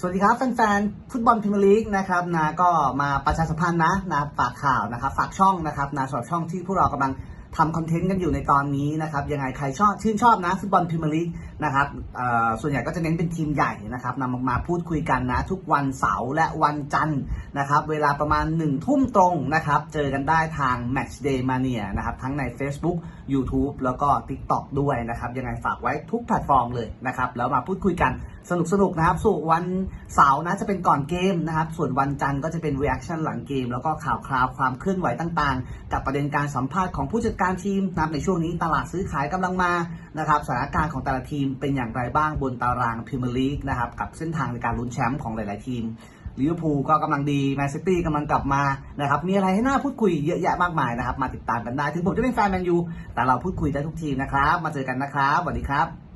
สวัสดีครับ แฟนๆ ฟุตบอลพรีเมียร์ลีกนะครับนะก็มาประชาสัมพันธ์นะนะฝากข่าวนะครับ ฝากช่องนะครับนะสำหรับช่องที่พวกเรากำลัง ทำคอนเทนต์กันอยู่ในตอนนี้นะครับยังไงใครชอบชื่นชอบนะฟุตบอลพรีเมียร์ลีกนะครับส่วนใหญ่ก็จะเน้นเป็นทีมใหญ่นะครับนำมามาพูดคุยกันนะทุกวันเสาร์และวันจันทร์นะครับเวลาประมาณ1นึ่ทุ่มตรงนะครับเจอกันได้ทาง Match Day Mania นะครับทั้งใน Facebook YouTube แล้วก็ TikTok ด้วยนะครับยังไงฝากไว้ทุกแพลตฟอร์มเลยนะครับแล้วมาพูดคุยกันสนุกสนุกนะครับส่วนวันเสาร์นะจะเป็นก่อนเกมนะครับส่วนวันจันทร์ก็จะเป็น reaction หลังเกม แล้วก็ข่าวคราวความเคลื่อนไหวต่างๆ กับประเด็นการสัมภาษณ์ของผู้จัดการทีมนะครับในช่วงนี้ตลาดซื้อขายกำลังมานะครับสถานการณ์ของแต่ละทีมเป็นอย่างไรบ้างบนตารางพรีเมียร์ลีกนะครับกับเส้นทางในการลุ้นแชมป์ของหลาย ๆ ทีมลิเวอร์พูลก็กำลังดีแมนซิตี้กำลังกลับมานะครับมีอะไรให้น่าพูดคุยเยอะแยะมากมายนะครับ มาติดตามกันได้ ถึงผมจะเป็นแฟนแมนยูแต่เราพูดคุยได้ทุกทีมนะครับ มาเจอกันนะครับสวัสดีครับ